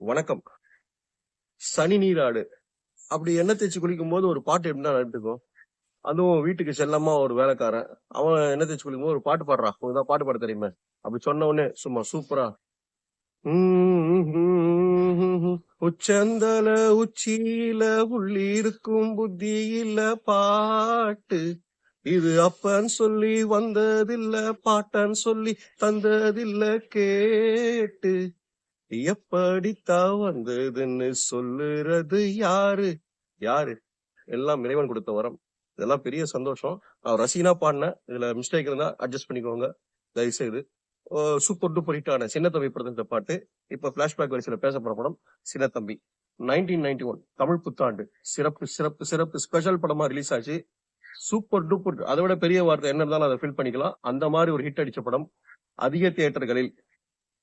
வணக்கம். சனி நீராடு. அப்படி எண்ணெய் தேய்ச்சி குளிக்கும் போது ஒரு பாட்டு எப்படின்னா நடந்துக்கும். அதுவும் வீட்டுக்கு செல்லமா ஒரு வேலைக்காரன். அவன் எண்ணெய் தேய்ச்சி குளிக்கும் போது ஒரு பாட்டு பாடுறான் உனக்கு தான் பாட்டு பாட தெரியுமே? அப்படி சொன்ன உடனே சும்மா சூப்பரா. உச்சந்தல உச்சியில உள்ளி இருக்கும் புத்தியில பாட்டு. இது அப்பன்னு சொல்லி வந்ததில்ல பாட்டன்னு சொல்லி தந்ததில்ல கேட்டு. எப்படித்தான் வந்ததுன்னு சொல்லுறது யாரு? யாரு? எல்லாம் இறைவன் கொடுத்த வரம். இதெல்லாம் பெரிய சந்தோஷம். நான் ரசீனா பாடினேன். இதுல மிஸ்டேக் இருந்தா அட்ஜஸ்ட் பண்ணிக்கோங்க. தயவு செய்து சூப்பர் டூப்பர் ஹிட்டான சின்னத்தம்பி படத்த பாட்டு. இப்ப பிளாஷ்பேக் வரிசையில பேசப்படுற படம் Chinna Thambi nineteen ninety one Tamil புத்தாண்டு. சிறப்பு சிறப்பு சிறப்பு ஸ்பெஷல் படமா ரிலீஸ் ஆச்சு. சூப்பர் டூப்பர் அதை விட பெரிய வார்த்தை என்ன இருந்தாலும் அதை ஃபில் பண்ணிக்கலாம். அந்த மாதிரி ஒரு ஹிட் அடிச்ச படம் அதிக தியேட்டர்களில்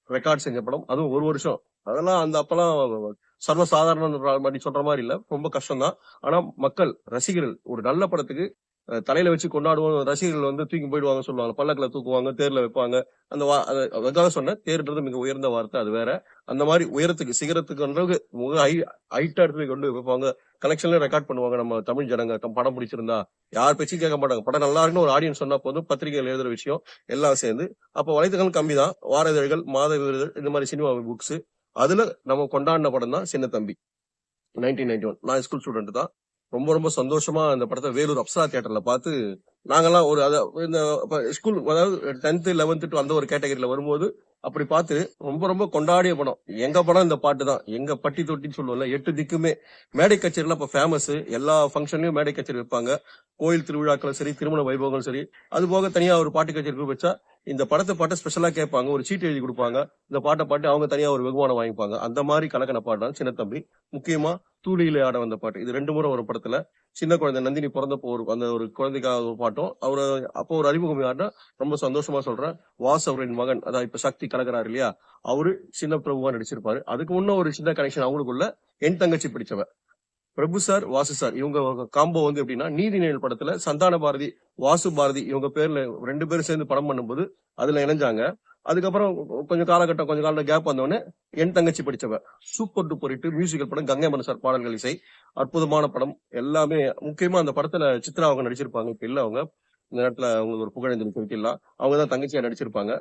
ரெக்கார்ட் செஞ்ச படம். அதுவும் ஒரு வருஷம். அதெல்லாம் அந்த அப்பெல்லாம் சர்வசாதாரண மாதிரி சொல்ற மாதிரி இல்ல. ரொம்ப கஷ்டம் தான் ஆனா மக்கள் ரசிகர்கள் ஒரு நல்ல படத்துக்கு தலையில வச்சு கொண்டாடுவோம் ரசிகர்கள் வந்து தூக்கி போயிடுவாங்க சொல்லுவாங்க. பல்லக்கில் தூக்குவாங்க தேர்ல வைப்பாங்க. அந்த வா- அதுக்காக சொன்ன தேர்ன்றது மிக உயர்ந்த வார்த்தை அது வேற. அந்த மாதிரி உயரத்துக்கு சிகரத்துக்கு ஹை ஹைட்டா எடுத்து கொண்டு வைப்பாங்க. கலெக்ஷன்ல ரெக்கார்ட் பண்ணுவாங்க நம்ம தமிழ் ஜனங்க. படம் பிடிச்சிருந்தா. யார் பேச்சும் கேட்க மாட்டாங்க. படம் நல்லா இருக்குன்னு ஒரு ஆடியன்ஸ் சொன்னா போதும். பத்திரிகைகள் எழுதுற விஷயம் எல்லாம் சேர்ந்து. அப்போ வலைத்தளங்கள் கம்மி தான் வார இதழ்கள் மாத இதழ்கள் இந்த மாதிரி சினிமா புக்ஸ் அதுல நம்ம கொண்டாடின படம் தான் Chinna Thambi. Nineteen ninety one நான் ஸ்கூல் ஸ்டூடெண்ட் தான். ரொம்ப ரொம்ப சந்தோஷமா அந்த படத்தை வேலூர் அப்சரா தியேட்டர்ல பார்த்து நாங்கெல்லாம் ஒரு அத இந்த ஸ்கூல் அதாவது டென்த்து லெவன்த்து டு அந்த ஒரு கேட்டகரியில வரும்போது அப்படி பார்த்து ரொம்ப ரொம்ப கொண்டாடிய படம். எங்க படம் இந்த பாட்டு தான். எங்க பட்டி தொட்டின்னு சொல்லுவோம்ல எட்டு திக்குமே. மேடை கச்சேரிலாம் இப்ப ஃபேமஸ் எல்லா ஃபங்க்ஷன்லயும் மேடை கச்சேரி வைப்பாங்க. கோயில் திருவிழாக்களும் சரி திருமண வைபவங்களும் சரி. அது போக தனியா ஒரு பாட்டு கச்சேரி வச்சா இந்த படத்தை பாட்டை ஸ்பெஷலா கேட்பாங்க ஒரு சீட்டு எழுதி கொடுப்பாங்க இந்த பாட்டை பாட்டு அவங்க தனியா ஒரு வெகுமானம் வாங்கிப்பாங்க. அந்த மாதிரி கலக்கன பாட்டு சின்ன தம்பி. முக்கியமா தூளியில ஆட வந்த பாட்டு. இது ரெண்டு முறை ஒரு படத்துல. சின்ன குழந்தை நந்தினி பிறந்தப்போ ஒரு அந்த ஒரு குழந்தைக்காக ஒரு பாட்டும் அவர் அப்போ ஒரு அறிமுகம் ஆடினா ரொம்ப சந்தோஷமா சொல்றேன் வாஸ் அவரின் மகன் அதான் இப்ப சக்தி கலக்கிறாரு இல்லையா? அவரு சின்ன பிரபுவா நடிச்சிருப்பாரு. அதுக்கு முன்ன ஒரு சின்ன கனெக்ஷன் அவங்களுக்குள்ள என் தங்கச்சி பிடிச்சவ பிரபு சார் வாசு சார் இவங்க காம்போ வந்து எப்படின்னா நீதி நேயல் படத்துல சந்தான பாரதி வாசு பாரதி இவங்க பேர்ல ரெண்டு பேரும் சேர்ந்து படம் பண்ணும்போது அதுல இணைஞ்சாங்க. அதுக்கப்புறம் கொஞ்சம் காலகட்டம் கொஞ்சம் காலம் கேப் வந்தோடனே என் தங்கச்சி படிச்சவ சூப்பர் டூப்பர் இட்டு மியூசிக்கல் படம் கங்கை மன சார் பாடல்கள் இசை அற்புதமான படம் எல்லாமே முக்கியமா அந்த படத்துல சித்ரா அவங்க நடிச்சிருப்பாங்க இப்ப இல்ல அவங்க. இந்த நேரத்துல அவங்களுக்கு ஒரு புகழேந்திரன் சொல்லிக்கலாம் அவங்க தான் தங்கச்சியா நடிச்சிருப்பாங்க.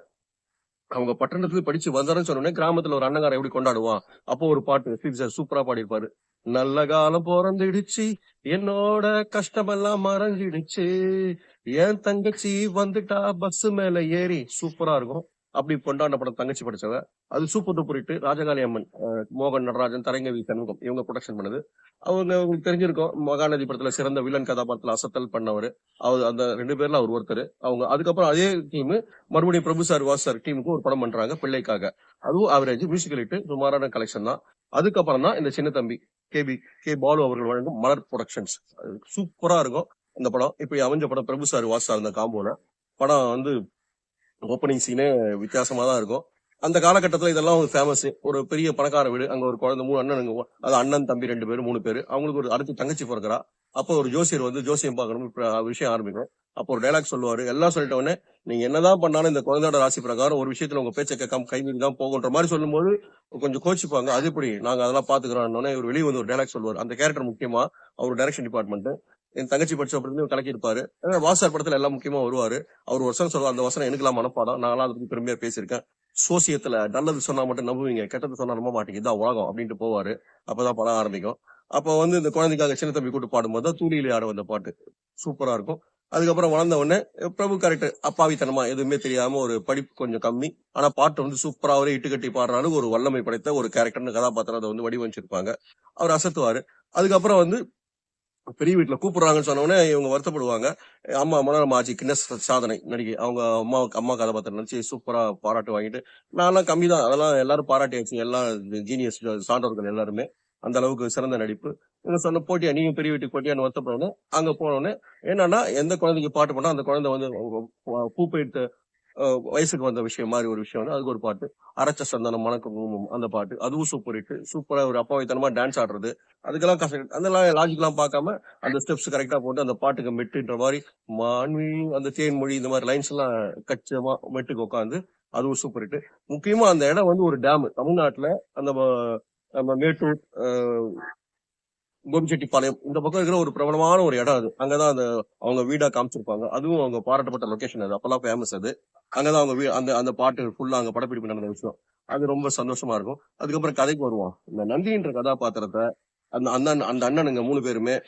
அவங்க பட்டணத்துல படிச்சு வந்தாருன்னு சொன்னோடனே கிராமத்துல ஒரு அண்ணங்கார எப்படி கொண்டாடுவான்? அப்போ ஒரு பாட்டு சார் சூப்பரா பாடியிருப்பாரு. நல்ல காலம் பிறந்துடுச்சு. என்னோட கஷ்டமெல்லாம் மறைஞ்சிடுச்சு. என் தங்கச்சி வந்துட்டா பஸ் மேல ஏறி சூப்பரா இருக்கும். அப்படி கொண்டாடின படம் தங்கச்சி படிச்சவ. அது super duper hit Rajakali Amman மோகன் நடராஜன் தரங்கவி சண்முகம் இவங்க ப்ரொடக்ஷன் பண்ணது. அவங்க உங்களுக்கு தெரிஞ்சிருக்கும் மகாநதி படத்துல சிறந்த வில்லன் கதாபாத்திரத்துல அசத்தல் பண்ணவர். அவர் அந்த ரெண்டு பேர்ல அவர் ஒருத்தர். அவங்க அதுக்கப்புறம் அதே டீம் மறுபடியும் பிரபு சார் வாஸ் சார் டீமுக்கு ஒரு படம் பண்றாங்க பிள்ளைக்காக. அதுவும் ஆவரேஜ் மியூசிக்கல் இட்டு சுமாரான கலெக்ஷன் தான். அதுக்கப்புறம் தான் இந்த சின்ன தம்பி கேபி கே பாலு அவர்கள் வழங்கும் மலர் ப்ரொடக்ஷன்ஸ் சூப்பரா இருக்கும் இந்த படம். இப்படி அமைஞ்ச படம் பிரபு சார் வாஸ் சார் இந்த காம்போல படம் வந்து ஓப்பனிங் சீனே வித்தியாசமா தான் இருக்கும். அந்த காலகட்டத்தில் இதெல்லாம் ஒரு ஃபேமஸ் ஒரு பெரிய பணக்கார வீடு. அங்கே ஒரு குழந்தை மூணு அண்ணனுங்க அது அண்ணன் தம்பி ரெண்டு பேர் மூணு பேர். அவங்களுக்கு ஒரு அடுத்து தங்கச்சி பிறக்கிறா. அப்போ ஒரு ஜோசியர் வந்து ஜோசியம் பார்க்கணும் விஷயம் ஆரம்பிக்கும். அப்போ ஒரு டைலாக் சொல்லுவார். எல்லாம் சொல்லிட்ட உடனே நீங்க என்னதான் பண்ணாலும் இந்த குழந்தையோட ராசி பிரகாரம் ஒரு விஷயத்துல உங்க பேச்சை கேட்காம கை தான் போகுன்ற மாதிரி சொல்லும்போது கொஞ்சம் கோச்சிப்பாங்க. அது எப்படி? நாங்க அதெல்லாம் பாத்துக்கிறோம் இவர் வெளியே வந்து ஒரு டைலாக் சொல்லுவார். அந்த கேரக்டர் முக்கியமா அவர் டைரக்ஷன் டிபார்ட்மெண்ட் என் தங்கச்சி படிச்ச அப்படின்னு கலக்கி இருப்பாரு வாசார் படத்துல எல்லாம் முக்கியமா வருவாரு. அவர் வசனம் சொல்லுவார் அந்த வசனம் எனக்குலாம் மனப்பாடம். நான்லாம் அதை பத்தி பெருமையா பேசியிருக்கேன். சோசியத்துல நல்லது சொன்னா மட்டும் நம்புவீங்க கெட்டது சொன்னா நம்ப மாட்டேங்குது இதான் உலகம் அப்படின்ட்டு போவாரு. அப்பதான் படம் ஆரம்பிக்கும். அப்போ வந்து இந்த குழந்தைக்காக சின்ன தம்பி கூட்டு பாடும்போது தான் தூளியிலே ஆட வந்த பாட்டு. சூப்பரா இருக்கும். அதுக்கப்புறம் வளர்ந்த உடனே பிரபு கேரக்டர் அப்பாவித்தனமா எதுவுமே தெரியாம ஒரு படிப்பு கொஞ்சம் கம்மி. ஆனா பாட்டு வந்து சூப்பரா அவரே இட்டு கட்டி பாடுறாரு ஒரு வல்லமை படைத்த ஒரு கேரக்டர்னு கதாபாத்திரம் அதை வந்து வடிவமைச்சிருப்பாங்க. அவர் அசத்துவாரு. அதுக்கப்புறம் வந்து பெரிய வீட்டில் கூப்பிடுறாங்கன்னு சொன்ன இவங்க வருத்தப்படுவாங்க. அம்மா மனோரமா ஆச்சு கின்னஸ் சாதனை நடிகை. அவங்க அம்மாவுக்கு அம்மா கதாபாத்திரம் நடிச்சு சூப்பராக பாராட்டு வாங்கிட்டு நான்லாம் கம்மி தான். அதெல்லாம் எல்லாரும் பாராட்டியாச்சு எல்லாம் ஜீனியஸ் சான்றோர்கள் எல்லாருமே. அந்த அளவுக்கு சிறந்த நடிப்பு. இவங்க சொன்ன போட்டியா நீங்க பெரிய வீட்டுக்கு போட்டியான்னு வருத்தப்படணும் அங்க போனோடனே என்னன்னா எந்த குழந்தைக்கு பாட்டு பண்ணா அந்த குழந்தை வந்து பூ போயிட்டு வயசுக்கு வந்த விஷயம் மாதிரி ஒரு விஷயம் அதுக்கு ஒரு பாட்டு. அரைச்ச சந்தனம் மணக்கும் அந்த பாட்டு. அதுவும் சூப்பர் ஹிட் சூப்பரா ஒரு அப்பாவித்தனமா டான்ஸ் ஆடுறது. அதுக்கெல்லாம் கஷ்டம் அதெல்லாம் லாஜிக்லாம் பார்க்காம அந்த ஸ்டெப்ஸ் கரெக்டா போட்டு அந்த பாட்டுக்கு மெட்டுன்ற மாதிரி மான்வி அந்த தேன்மொழி இந்த மாதிரி லைன்ஸ் எல்லாம் கச்சமா மெட்டுக்கு உட்காந்து அதுவும் சூப்பர் ஹிட் முக்கியமா அந்த இடம் வந்து ஒரு டேம் தமிழ்நாட்டுல அந்த நம்ம மேட்டூர் கோபிச்செட்டிப்பாளையம் இந்த பக்கம் இருக்கிற ஒரு பிரபலமான ஒரு இடம் அது. அங்கதான் அந்த அவங்க வீடா காமிச்சிருப்பாங்க. அதுவும் அவங்க பாராட்டப்பட்ட லொகேஷன் அது. அப்பெல்லாம் ஃபேமஸ் அது. அங்கதான் அவங்க வீ- அந்த அந்த பாட்டு ஃபுல்லா அங்க படப்பிடிப்பு நடந்த விஷயம். அது ரொம்ப சந்தோஷமா இருக்கும். அதுக்கப்புறம் கதைக்கு வருவோம். இந்த நந்தின்ற கதாபாத்திரத்தை அந்த அண்ணன் அந்த அண்ணனுங்க மூணு பேருமே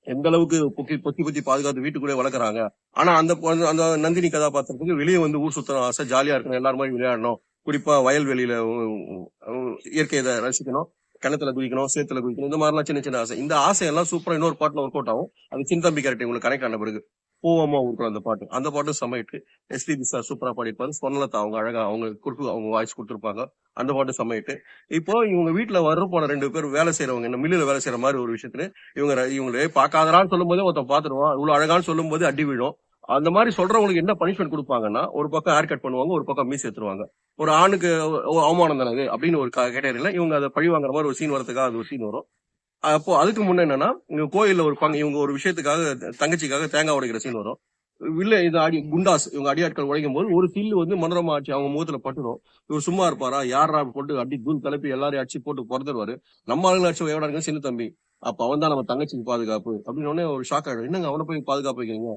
எந்த அளவுக்கு பொக்கி பொத்தி பொத்தி பாதுகாத்து வீட்டுக்குள்ளே வளர்க்குறாங்க. ஆனா அந்த அந்த நந்தினி கதாபாத்திரத்துக்கு வெளியே வந்து ஊர் சுத்தணும் ஆசை ஜாலியா இருக்கணும் எல்லாரும் மாதிரி விளையாடணும் குறிப்பா வயல்வெளியில இயற்கையை இதை ரசிக்கணும். கிணத்துல குதிக்கணும் சேத்துல குதிக்கணும் இந்த மாதிரிலாம் சின்ன சின்ன ஆசை. இந்த ஆசையெல்லாம் சூப்பரா இன்னொரு பாட்டுல ஒர்க் அவுட் ஆகும். அது சின்ன தம்பி கேரக்டர் உங்களுக்கு கனெக்ட் ஆன பிறகு பூவமா இருக்கும் அந்த பாட்டு? அந்த பாட்டும் சமையிட்டு எஸ்பிபி சார் சூப்பரா பாடிப்பாரு சொன்னலதா அவங்க அழகா அவங்க கொடுத்து அவங்க வாய்ஸ் கொடுத்துருப்பாங்க. அந்த பாட்டு சமையிட்டு இப்போ இவங்க வீட்டுல வர போன ரெண்டு பேர் வேலை செய்யறவங்க என்ன மில்லுல வேலை செய்யற மாதிரி ஒரு விஷயத்துல இவங்க இவங்களே பாக்காதரான்னு சொல்லும் போதே ஒருத்தன் பாத்துருவான் இவ்வளவு அழகான்னு சொல்லும் போது அடி விழும். அந்த மாதிரி சொல்றவங்களுக்கு என்ன பனிஷ்மெண்ட் கொடுப்பாங்கன்னா ஒரு பக்கம் ஹேர் கட் பண்ணுவாங்க ஒரு பக்கம் மீஸ் ஏத்துருவாங்க. ஒரு ஆணுக்கு ஓ, அவமானம் தானது அப்படின்னு ஒரு கேட்டகரியில இவங்க அதை பழி வாங்குற மாதிரி ஒரு சீன் வரதுக்காக அது ஒரு சீன் வரும். அப்போ அதுக்கு முன்ன என்னன்னா இவங்க கோயில்ல ஒரு பங்கு இவங்க ஒரு விஷயத்துக்காக தங்கச்சிக்காக தேங்காய் உடைக்கிற சீன் வரும். இல்ல இது அடி குண்டாஸ் இவங்க அடியாட்கள் உடைக்கும் போது ஒரு சில்லு வந்து மனோரமா ஆச்சு அவங்க முகத்துல பட்டுரும். இவர் சும்மா இருப்பாரா? யாரா போட்டு அடி தூள் தலைப்பி எல்லாரையும் அடிச்சு போட்டு பிறந்துருவாரு நம்ம ஆளுங்க அடிச்சு எவ்வளோ சின்ன தம்பி. அப்ப அவன் தான் நம்ம தங்கச்சிக்கு பாதுகாப்பு. அப்படின்னு ஒரு ஷாக் ஆயிடும். என்னங்க அவனை போய் பாதுகாப்பு வைக்கிறீங்க?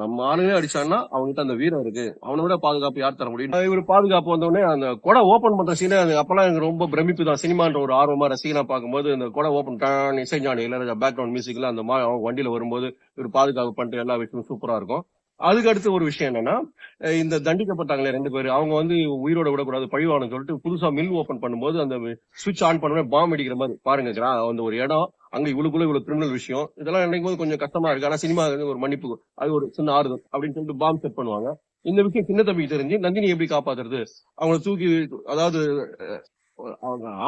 நம்ம ஆளுங்களே அடிச்சான்னா அவன்கிட்ட அந்த வீரம் இருக்கு. அவனை விட பாதுகாப்பு யார் தர முடியும்? இவர் பாதுகாப்பு வந்தோடனே அந்த கொடை ஓபன் பண்ற சீனே அது அப்பெல்லாம் எனக்கு ரொம்ப பிரமிப்பு தான் சினிமான்ற ஒரு ஆர்வமா ரசிகனா பார்க்கும்போது இந்த கொடை ஓபன் டான் இசைஞானி இளையராஜா பேக்ரவுண்ட் மியூசிக்ல அந்த மாதிரி அவங்க வண்டியில வரும்போது இவர் பாதுகாப்பு பண்ணிட்டு எல்லா விஷயமும் சூப்பரா இருக்கும். அதுக்கு அடுத்து ஒரு விஷயம் என்னன்னா இந்த தண்டிக்கப்பட்டாங்களே ரெண்டு பேர். அவங்க வந்து உயிரோட விடக்கூடாது பழிவானு சொல்லிட்டு புதுசா மில் ஓபன் பண்ணும்போது அந்த சுவிட்ச் ஆன் பண்ணவே பாம் அடிக்கிற மாதிரி. பாருங்க அந்த ஒரு இடம் அங்க இவ்வளவுக்குள்ள இவ்வளவு கிரிமினல் விஷயம் இதெல்லாம் நினைக்கும் போது கொஞ்சம் கஷ்டமா இருக்கு. ஆனா சினிமா ஒரு மன்னிப்பு அது ஒரு சின்ன ஆறுதல் அப்படின்னு சொல்லிட்டு பாம் செட் பண்ணுவாங்க. இந்த விஷயம் சின்ன தம்பிக்கு தெரிஞ்சு நந்தினி எப்படி காப்பாத்துறது? அவங்கள தூக்கி அதாவது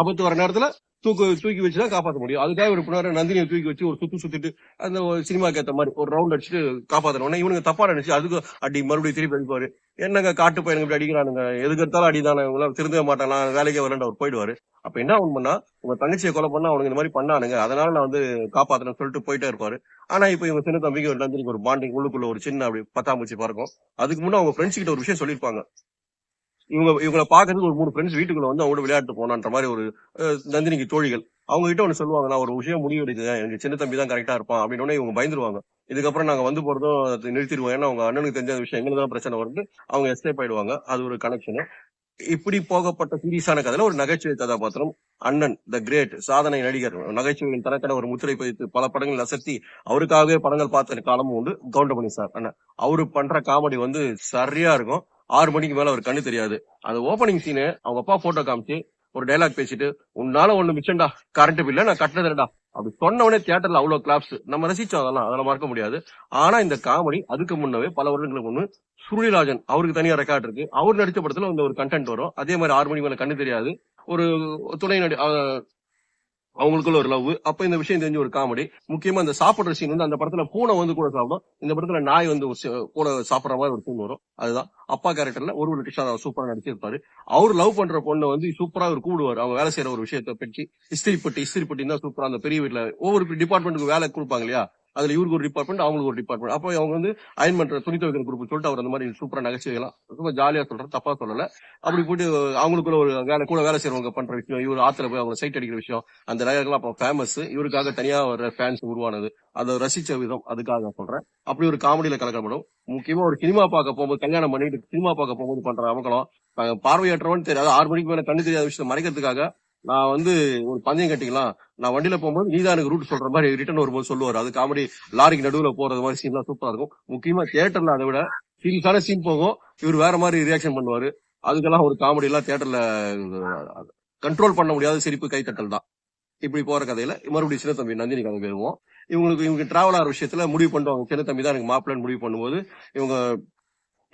ஆபத்து வர நேரத்துல தூக்கு தூக்கி வச்சுதான் காப்பாற்ற முடியும். அதுக்காக ஒரு பின்னாடி நந்தினியை தூக்கி வச்சு ஒரு சுத்து சுத்திட்டு அந்த ஒரு சினிமாக்கு ஏற்ற மாதிரி ஒரு ரவுண்ட் அடிச்சுட்டு காப்பாத்தணும். இவனுக்கு தப்பா நினைச்சு அதுக்கு அடி மறுபடியும் திருப்பி அடிப்பாரு. என்னங்க காட்டு பையனுக்கு இப்படி அடிக்கிறானுங்க? எதுக்கு எடுத்தாலும் அடிதானே? இவங்களாம் திருந்தவே மாட்டானா வேலைக்கே வரேன் அவர் போயிடுவாரு. அப்ப என்ன அவன் பண்ணா உங்க தங்கச்சியை கொலை பண்ணா அவனுக்கு இந்த மாதிரி பண்ணானுங்க. அதனால நான் வந்து காப்பாத்தணும்னு சொல்லிட்டு போயிட்டே இருப்பாரு. ஆனா இப்ப இவங்க சின்ன தம்பிக்கு ஒரு நந்தினிக்கு ஒரு பாண்டிங் உள்ளுக்குள்ள ஒரு சின்ன அப்படி பத்தாம்பூச்சி பறக்கும். அதுக்கு முன்னே அவங்க ஃப்ரெண்ட்ஸ் கிட்ட ஒரு விஷயம் சொல்லியிருப்பாங்க. இவங்க இவங்கள பாக்குறதுக்கு ஒரு மூணு ஃப்ரெண்ட்ஸ் வீட்டுக்குள்ள வந்து அவங்க விளையாட்டு போனான்ற மாதிரி ஒரு நந்தினிக்கு தோழிகள். அவங்க கிட்ட ஒன்று சொல்லுவாங்க நான் ஒரு விஷயம் முடிவு எனக்கு சின்ன தம்பி தான் கரெக்டா இருப்பான். அப்படின்னு உடனே இவங்க பயந்துருவாங்க. இதுக்கப்புறம் நாங்க வந்து போறதும் நிறுத்திடுவோம். ஏன்னா அவங்க அண்ணனுக்கு தெரிஞ்ச விஷயம் எங்களுக்கு தான் பிரச்சனை வருது அவங்க எஸ்கேப் ஆயிடுவாங்க. அது ஒரு கனெக்ஷன் இப்படி போகப்பட்ட சீரியஸான கதையில ஒரு நகைச்சுவை கதாபாத்திரம் அண்ணன் த கிரேட் சாதனை நடிகர். நகைச்சுவையின் தனக்கென ஒரு முத்திரை பதித்து பல படங்கள் அசத்தி அவருக்காகவே படங்கள் பார்த்த காலமும் உண்டு. கவுண்டமணி சார் அண்ணன். அவரு பண்ற காமெடி வந்து சரியா இருக்கும். ஆறு மணிக்கு மேல அவர் கண்ணு தெரியாது. அந்த ஓபனிங் சீனு அவங்க அப்பா போட்டோ காமிச்சு ஒரு டைலாக் பேசிட்டு உன்னால ஒண்ணு மிச்சம்டா கரண்ட் பில்ல நான் கட்டினதுடா அப்படி சொன்னவனே தியேட்டர்ல அவ்வளவு கிளாப்ஸ் நம்ம ரசிச்சோம் அதெல்லாம் அதெல்லாம் மறக்க முடியாது. ஆனா இந்த காமெடி அதுக்கு முன்னவே பல வருடங்களுக்கு முன்னு சுருளிராஜன் அவருக்கு தனியா ரெக்கார்ட் இருக்கு. அவர் நடிச்ச படத்துல வந்து ஒரு கண்டென்ட் வரும். அதே மாதிரி ஆறு மணி மேல கண்ணு தெரியாது. ஒரு துணை நடி அவங்களுக்குள்ள ஒரு லவ் அப்ப இந்த விஷயம் தெரிஞ்ச ஒரு காமெடி முக்கியமா இந்த சாப்பிடுற சீன் வந்து அந்த படத்துல பூனை வந்து கூட சாப்பிடும். இந்த படத்துல நாய் வந்து கூட சாப்பிடுற மாதிரி ஒரு சீன் வரும். அதுதான். அப்பா கேரக்டர்ல ஒரு ஒரு கிருஷ்ணா சூப்பரா நடிச்சிருப்பாரு. அவர் லவ் பண்ற பொண்ணை வந்து சூப்பரா அவர் கூடுவார் அவங்க வேலை செய்யற ஒரு விஷயத்தை பற்றி. இஸ்திரிப்பட்டி பட்டி தான் சூப்பரா அந்த பெரிய வீட்டுல ஒவ்வொரு டிபார்ட்மெண்ட்டுக்கு வேலை கொடுப்பாங்க இல்லையா? அதுல இவருக்கு ஒரு டிபார்ட்மெண்ட் அவங்களுக்கு ஒரு டிபார்ட்மெண்ட் அப்போ அவங்க வந்து அயன் பண்ற துணி துவைக்கிற குரூப் சொல்லிட்டு அவர் அந்த மாதிரி சூப்பரா நகைச்சுவைகளாம் ரொம்ப ஜாலியா சொல்றேன் தப்பா சொல்லல. அப்படி போயிட்டு அவங்களுக்குள்ள ஒரு வேலை கூட வேலை செய்யறவங்க பண்ற விஷயம் இவர் ஆத்துல போய் அவங்க சைட் அடிக்கிற விஷயம் அந்த டயலாக்லாம் அப்போ ஃபேமஸ் இவருக்காக தனியா ஒரு ஃபேன்ஸ் உருவானது. அதை ரசிச்ச விதம் அதுக்காக நான் சொல்றேன். அப்படி ஒரு காமெடியில கலக்கப்படும் முக்கியமா ஒரு சினிமா பார்க்க போகும்போது கல்யாணம் பண்ணிட்டு சினிமா பார்க்க போகும்போது பண்ற அவங்களும் பார்வையற்றவன் தெரியாது. ஆறு மணிக்கு மேல கண்ணு தெரியாத விஷயத்தை மறைக்கிறதுக்காக நான் வந்து ஒரு பந்தயம் கட்டிக்கலாம். நான் வண்டியில போகும்போது நீதான் எனக்கு ரூட் சொல்ற மாதிரி ரிட்டர்ன் வரும்போது சொல்லுவார். அது காமெடி லாரிக்கு நடுவுல போறது மாதிரி சீன்லாம் சூப்பரா இருக்கும். முக்கியமா தியேட்டர்ல அதை விட சீரியஸான சீன் போகும். இவர் வேற மாதிரி ரியாக்ஷன் பண்ணுவாரு. அதுக்கெல்லாம் ஒரு காமெடி எல்லாம் தியேட்டர்ல கண்ட்ரோல் பண்ண முடியாத சிரிப்பு கைத்தட்டல் தான். இப்படி போற கதையில மறுபடியும் சின்ன தம்பி நந்தினி கதை போயிருவோம் இவங்களுக்கு இவங்க டிராவல் ஆகிற விஷயத்துல முடிவு பண்ணுவாங்க. சின்ன தம்பி தான் எனக்கு மாப்பிள்ளன்னு முடிவு பண்ணும்போது இவங்க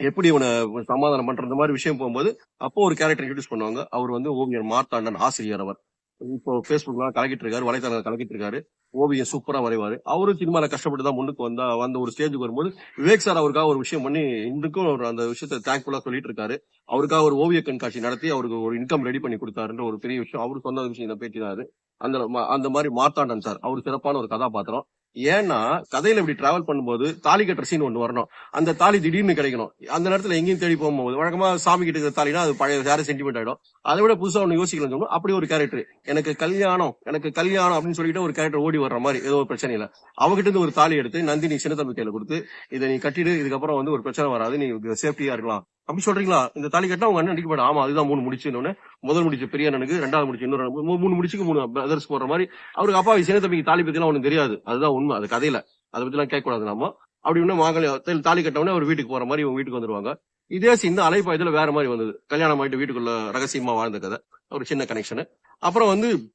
எப்படி உன சமாதானம் பண்ற மாதிரி விஷயம் போகும்போது அப்போ ஒரு கேரக்டர் இன்ட்ரடியூஸ் பண்ணுவாங்க. அவர் வந்து ஓவியர் மார்த்தாண்டன் ஆசிரியர் அவர். இப்போ பேஸ்புக்லாம் கலக்கிட்டு இருக்காரு வலைத்தளம் கலக்கிட்டு இருக்காரு ஓவியம் சூப்பரா வரைவாரு. அவரும் சினிமால கஷ்டப்பட்டு தான் முன்னுக்கு வந்தா வந்த ஒரு ஸ்டேஜுக்கு வரும்போது விவேக் சார் அவருக்காக ஒரு விஷயம் பண்ணி இன்றைக்கும் அவர் அந்த விஷயத்த தேங்க்ஃபுல்லா சொல்லிட்டு இருக்காரு அவருக்காக ஒரு ஓவிய கண்காட்சி நடத்தி அவருக்கு ஒரு இன்கம் ரெடி பண்ணி கொடுத்தாருன்ற ஒரு பெரிய விஷயம். அவரு சொன்ன விஷயம் இதை பேட்டி தான் அந்த அந்த மாதிரி மார்த்தாண்டன் சார் அவர் சிறப்பான ஒரு கதாபாத்திரம். ஏன்னா கதையில இப்படி டிராவல் பண்ணும்போது தாலி கட்டுற சீன் ஒன்று வரணும். அந்த தாலி திடீர்னு கிடைக்கணும். அந்த நேரத்துல எங்கேயும் தேடி போகும்போது வழக்கமா சாமி கிட்ட இருக்கிற தாலினா அது பழைய வேற சென்டிமெண்ட் ஆயிடும். அதை விட புதுசா ஒன்று யோசிக்கலாம் சொல்லணும் அப்படி ஒரு கேரக்டர் எனக்கு கல்யாணம் எனக்கு கல்யாணம் அப்படின்னு சொல்லிட்டு ஒரு கேரக்டர் ஓடி வர்ற மாதிரி ஏதோ ஒரு பிரச்சனை இல்லை. அவகிட்ட இருந்து ஒரு தாலி எடுத்து நந்தினி சின்ன தம்பி கையில கொடுத்து இதை நீ கட்டிட்டு இதுக்கப்புறம் வந்து ஒரு பிரச்சனை வராது நீ சேஃப்டியா இருக்கலாம். அப்படி சொல்றீங்களா? இந்த தாலி கட்டினா அவங்க அண்ணன் அடிக்க ஆமா அதுதான் மூணு முடிச்சுன்னு முதல் முடிச்சு பெரிய அண்ணனுக்கு ரெண்டாவது முடிச்சு இன்னொரு மூணு முடிச்சுக்கு மூணு பிரதர்ஸ் போற மாதிரி அவருக்கு அப்பா சின்ன தம்பிக்கு தாலி பத்தி எல்லாம் ஒண்ணு தெரியாது. அதுதான் உண்மை அது கதையில. அதை பத்தி எல்லாம் கேட்க கூடாது நாம. அப்படி ஒண்ணு மாங்கல்ய தாலி- தாலி கட்டவுடனே அவர் வீட்டுக்கு போற மாதிரி இவங்க வீட்டுக்கு வந்துருவாங்க. இதே இந்த அலைப்பாயத்துல வேற மாதிரி வந்தது. கல்யாணம் ஆயிட்டு வீட்டுக்குள்ள ரகசியமா வாழ்ந்த கதை. ஒரு சின்ன கனெக்ஷனு அப்புறம் வந்து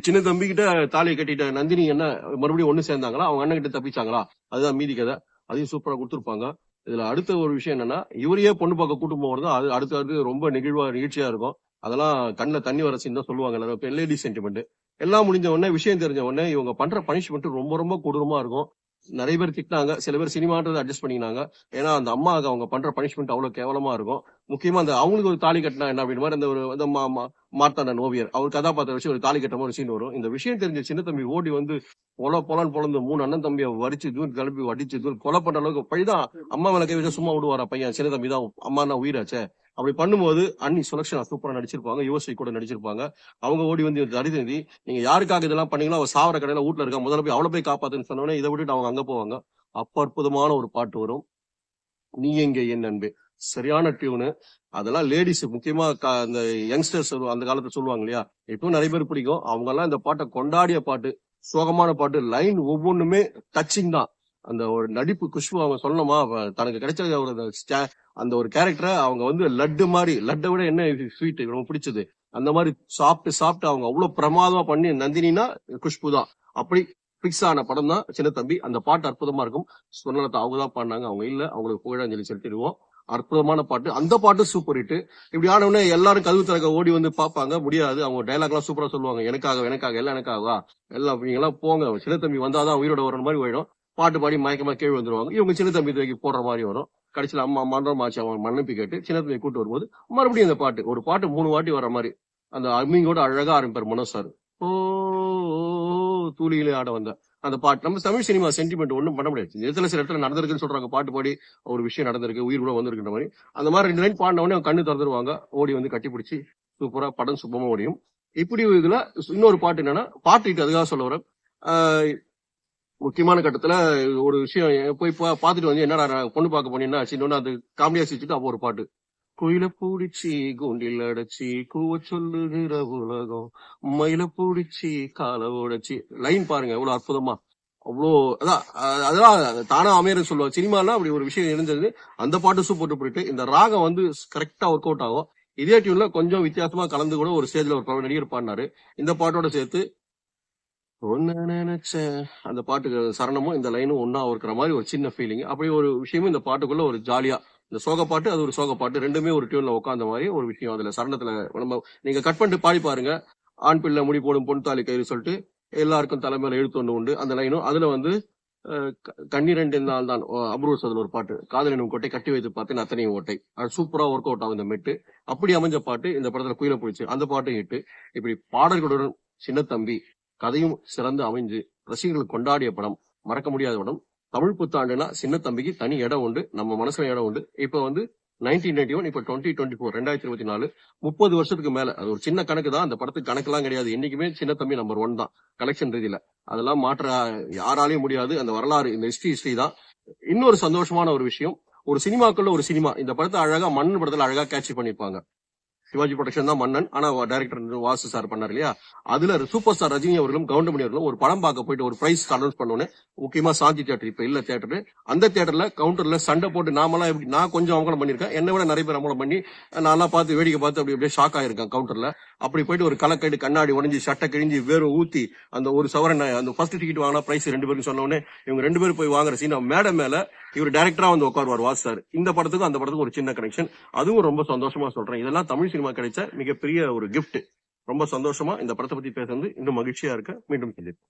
சின்ன தம்பி கிட்ட தாலியை கட்டிட்ட நந்தினி என்ன மறுபடியும் ஒண்ணு சேர்ந்தாங்களா? அவங்க அண்ணன் கிட்ட தப்பிச்சாங்களா? அதுதான் மீதி கதை. அதையும் சூப்பரா கொடுத்துருப்பாங்க. இதுல அடுத்த ஒரு விஷயம் என்னன்னா இவரையே பொண்ணு பார்க்க கூட்டு போறது அது அடுத்து அடுத்து ரொம்ப நெகிழ்வா நிகழ்ச்சியா இருக்கும். அதெல்லாம் கண்ணில் தண்ணி வரசின்னு தான் சொல்லுவாங்க. எல்லாரும் லேடி சென்டிமெண்ட் எல்லாம் முடிஞ்ச உடனே விஷயம் தெரிஞ்ச உடனே இவங்க பண்ற பனிஷ்மெண்ட் ரொம்ப ரொம்ப கொடூரமா இருக்கும். நிறைய பேர் திட்டினாங்க. சில பேர் சினிமான்றதை அட்ஜஸ்ட் பண்ணிக்கினாங்க. ஏன்னா அந்த அம்மாவுக்கு அவங்க பண்ற பனிஷ்மெண்ட் அவ்வளவு கேவலமா இருக்கும். முக்கியமா அந்த அவங்களுக்கு ஒரு தாலி கட்டினா என்ன அப்படின்னு மாதிரி அந்த ஒரு அந்த மா- மா- மார்த்தாண்டன் ஓவியர் அவர் கதாபாத்திரம் வச்சு ஒரு தாலி கட்டமா ஒரு சீன் வரும். இந்த விஷயம் தெரிஞ்ச சின்ன தம்பி ஓடி வந்து பொல பொலன்னு பொலந்து மூணு அண்ணன் தம்பியை வரிச்சு தூள் கிளப்பி வடிச்சு தூள் கொலை பண்ற அளவுக்கு பழிதான் அம்மா மேல கை வச்சு சும்மா விடுவாரா பையன்? சின்ன தம்பி தான் அம்மா நான் உயிராச்சே. அப்படி பண்ணும்போது அன்னி சுலக்ஷனா சூப்பரா நடிச்சிருப்பாங்க. யோசி கூட நடிச்சிருப்பாங்க. அவங்க ஓடி வந்து தரிதந்தி நீங்க யாருக்காக இதெல்லாம் பண்ணீங்களோ அவ சாவர கடையில வீட்டுல இருக்கா முதல்ல போய் அவளை போய் காப்பாத்துன்னு சொன்னோடனே இதை விட்டுட்டு அவங்க அங்க போவாங்க. அப்ப அற்புதமான ஒரு பாட்டு வரும். நீ எங்க என் அன்பு. சரியான டியூனு அதெல்லாம் லேடிஸ் முக்கியமா க- அந்த யங்ஸ்டர்ஸ் அந்த காலத்துல சொல்லுவாங்க இல்லையா? இப்பவும் நிறைய பேர் பிடிக்கும். அவங்க எல்லாம் இந்த பாட்டை கொண்டாடிய பாட்டு சோகமான பாட்டு லைன் ஒவ்வொன்றுமே டச்சிங் தான். அந்த ஒரு நடிப்பு குஷ்பு அவங்க சொல்லணுமா? தனக்கு கிடைச்ச ஒரு அந்த ஒரு கேரக்டரை அவங்க வந்து லட்டு மாதிரி லட்டை விட என்ன ஸ்வீட் ரொம்ப பிடிச்சது? அந்த மாதிரி சாப்பிட்டு சாப்பிட்டு அவங்க அவ்வளவு பிரமாதமா பண்ணி நந்தினினா குஷ்பு தான். அப்படி பிக்ஸ் ஆன படம் தான் சின்ன தம்பி. அந்த பாட்டு அற்புதமா இருக்கும். சொன்னலத்தை அவங்க தான் பாடினாங்க. அவங்க இல்ல. அவங்களுக்கு புகழாஞ்சலி செலுத்திடுவோம். அற்புதமான பாட்டு. அந்த பாட்டு சூப்பர் ஹிட் இப்படி ஆனவுடனே எல்லாரும் கல்வி திறக்க ஓடி வந்து பார்ப்பாங்க. முடியாது. அவங்க டைலாக் எல்லாம் சூப்பரா சொல்லுவாங்க. எனக்காக எனக்காக எல்லாம் எனக்காகவா? எல்லாம் நீங்க எல்லாம் போங்க. சின்ன தம்பி வந்தாதான் உயிரோட வர மாதிரி போயிடும். பாட்டு பாடி மயக்கமா கீழ் வந்துருவாங்க இவங்க சின்ன தம்பி தூக்கி போடுற மாதிரி வரும். கடைசியில் அம்மா மன்றம் மாச்சு அவன் மன்னிப்பு கேட்டு சின்ன தம்பி கூட்டு வரும்போது மறுபடியும் அந்த பாட்டு ஒரு பாட்டு மூணு வாட்டி வர மாதிரி. அந்த அம்மிங்கோட அழகா ஆரம்பிப்பார் மனோ சார். ஓ தூளியிலே ஆட வந்த அந்த பாட்டு. நம்ம தமிழ் சினிமா சென்டிமெண்ட் ஒன்றும் பண்ண முடியாது. எதில் சில இடத்துல நடந்திருக்குன்னு சொல்றாங்க. பாட்டு பாடி ஒரு விஷயம் நடந்திருக்கு உயிர் கூட வந்திருக்குற மாதிரி. அந்த மாதிரி ரெண்டு லைன் பாடினவொடனே அவங்க கண்ணு திறந்துருவாங்க. ஓடி வந்து கட்டி பிடிச்சி சூப்பரா படம் சுபமா ஓடியும். இப்படி இதுல இன்னொரு பாட்டு என்னன்னா பாட்டு அதுக்காக சொல்ல வரேன். முக்கியமான கட்டத்துல ஒரு விஷயம் போய் பா- பாத்துட்டு வந்து என்னடா பொண்ணு பார்க்க போனீங்கன்னா சின்ன அது காமெடியா சிரிச்சுட்டு அப்போ ஒரு பாட்டு. குயில பூடிச்சி கூண்டில் அடைச்சி கூவ சொல்லுகிற உலகம். மயில பூடிச்சி கால உடைச்சி. லைன் பாருங்க எவ்வளவு அற்புதமா. அவ்வளோ அதான் அதெல்லாம் தானா அமையறது சொல்லுவாங்க சினிமாலாம் அப்படி ஒரு விஷயம் இருந்தது. அந்த பாட்டு சூப்பர் போயிட்டு இந்த ராகம் வந்து கரெக்டா ஒர்க் அவுட் ஆகும். இதே டியூன்ல கொஞ்சம் வித்தியாசமா கலந்து கூட ஒரு ஸ்டேஜ்ல ஒரு நடிகர் பாடினாரு. இந்த பாட்டோட சேர்த்து ஒன்னு நினைச்சேன் அந்த பாட்டுக்கு சரணமும் இந்த லைனும் ஒன்னா இருக்கிற மாதிரி ஒரு சின்ன ஃபீலிங் அப்படி ஒரு விஷயமும் இந்த பாட்டுக்குள்ள ஒரு ஜாலியா இந்த சோக பாட்டு அது ஒரு சோக பாட்டு. ரெண்டுமே ஒரு டியூன்ல உட்காந்த மாதிரி ஒரு விஷயம். அதுல சரணத்துல நம்ம நீங்க கட் பண்ணிட்டு பாடி பாருங்க. ஆண் பிள்ளை முடி போடும் பொன் தாலி கயிறு சொல்லிட்டு எல்லாருக்கும் தலைமையில எழுத்து ஒன்று உண்டு. அந்த லைனும் அதுல வந்து கண்ணிரண்டு நாள் தான் அப்ரூஸ் அதுல ஒரு பாட்டு. காதலினும் கோட்டை கட்டி வைத்து பார்த்தேன் அத்தனையும் ஓட்டை. அது சூப்பரா ஒர்க் அவுட் ஆகும் இந்த மெட்டு. அப்படி அமைஞ்ச பாட்டு இந்த படத்துல குயில போயிடுச்சு. அந்த பாட்டும் இட்டு இப்படி பாடல்களுடன் சின்ன தம்பி கதையும் சிறந்து அமைஞ்சு ரசிகர்கள் கொண்டாடிய படம் மறக்க முடியாத படம். தமிழ் புத்தாண்டுனா சின்ன தம்பிக்கு தனி இடம் உண்டு நம்ம மனசுல இடம் உண்டு. இப்ப வந்து நைன்டீன் நைன்டி ஒன் இப்போ டுவெண்ட்டி டுவெண்ட்டி ஃபோர் ரெண்டாயிரத்தி இருபத்தி நாலு முப்பது வருஷத்துக்கு மேல. அது ஒரு சின்ன கணக்கு தான் அந்த படத்துக்கு கணக்கெல்லாம் கிடையாது. என்னைக்குமே சின்ன தம்பி நம்பர் ஒன் தான் கலெக்ஷன் ரீதியில. அதெல்லாம் மாற்ற யாராலையும் முடியாது. அந்த வரலாறு இந்த ஹிஸ்டரி ஹிஸ்டரி தான். இன்னொரு சந்தோஷமான ஒரு விஷயம் ஒரு சினிமாக்குள்ள ஒரு சினிமா. இந்த படத்தை அழகா மண் படத்துல அழகா கேட்ச் பண்ணிருப்பாங்க சிவாஜி ப்ரொடக்ஷன் தான் மன்னன். ஆனா டைரக்டர் வாசு சார் பண்ணார் இல்லையா? அதுல சூப்பர் ஸ்டார் ரஜினி அவர்களும் கவுண்டமணி அவர்களும் ஒரு படம் பார்க்க போயிட்டு ஒரு பிரைஸ் அனௌன்ஸ் பண்ணோன்னு முக்கியமா சாந்தி தியேட்டர் இப்ப இல்ல தியேட்டர் அந்த தியேட்டர்ல கவுண்டர்ல சண்டை போட்டு நாமெல்லாம் எப்படி நான் கொஞ்சம் அவங்களும் பண்ணிருக்கேன் என்னை விட நிறைய பேர் அவங்களும் பண்ணி நான்லாம் பார்த்து வேடிக்கை பார்த்து அப்படி அப்படியே ஷாக் ஆயிருக்கேன் கவுண்டர்ல அப்படி போயிட்டு ஒரு கலக்கடி கண்ணாடி உடஞ்சி சட்டை கிழிஞ்சி வேறு ஊத்தி அந்த ஒரு சவரன் அந்த ஃபர்ஸ்ட் டிக்கெட் வாங்கினா பிரைஸ் ரெண்டு பேரும் சொன்ன உடனே இவங்க ரெண்டு பேரும் போய் வாங்குற சீன் மேடம் மேல இவர் டைரக்டரா வந்து உட்காருவார் வாஸ் சார் இந்த படத்துக்கும் அந்த படத்துக்கும் ஒரு சின்ன கனெக்ஷன் அதுவும் ரொம்ப சந்தோஷமா சொல்றேன். இதெல்லாம் தமிழ் சினிமா கிடைச்ச மிகப்பெரிய ஒரு கிஃப்ட் ரொம்ப சந்தோஷமா இந்த படத்தை பத்தி பேசுறது இன்னும் மகிழ்ச்சியா இருக்க மீண்டும் சந்திப்போம்.